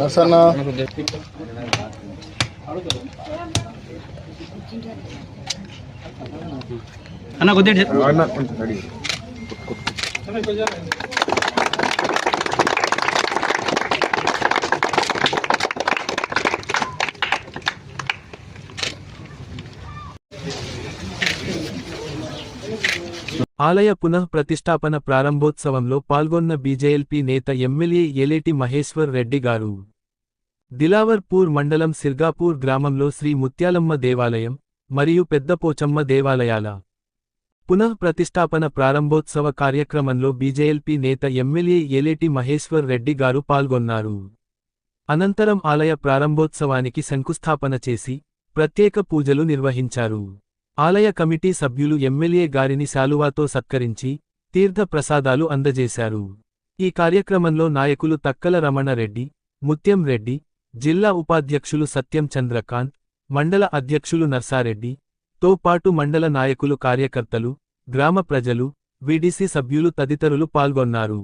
నర్సన్న అన్న కొద్దిగా ఆలయ పునః ప్రతిష్టాపన ప్రారంభోత్సవంలో పాల్గొన్న బీజేఎల్పీ నేత ఎమ్మెల్యే ఎలేటి మహేశ్వర్ రెడ్డి గారు. దిలావర్పూర్ మండలం సిర్గాపూర్ గ్రామంలో శ్రీ ముత్యాలమ్మ దేవాలయం మరియు పెద్దపోచమ్మ దేవాలయాల పునః ప్రతిష్టాపన ప్రారంభోత్సవ కార్యక్రమంలో బీజేఎల్పీ నేత ఎమ్మెల్యే ఎలేటి మహేశ్వర్ రెడ్డి గారు పాల్గొన్నారు. అనంతరం ఆలయ ప్రారంభోత్సవానికి శంకుస్థాపన చేసి ప్రత్యేక పూజలు నిర్వహించారు. ఆలయ కమిటీ సభ్యులు ఎమ్మెల్యే గారిని శాలువాతో సత్కరించి తీర్థ ప్రసాదాలు అందజేశారు. ఈ కార్యక్రమంలో నాయకులు తక్కల రమణరెడ్డి ముత్యం రెడ్డి జిల్లా ఉపాధ్యక్షులు సత్యం చంద్రకాంత్ మండల అధ్యక్షులు నర్సారెడ్డి తో పాటు మండల నాయకులు కార్యకర్తలు గ్రామ ప్రజలు వీడీసీ సభ్యులు తదితరులు పాల్గొన్నారు.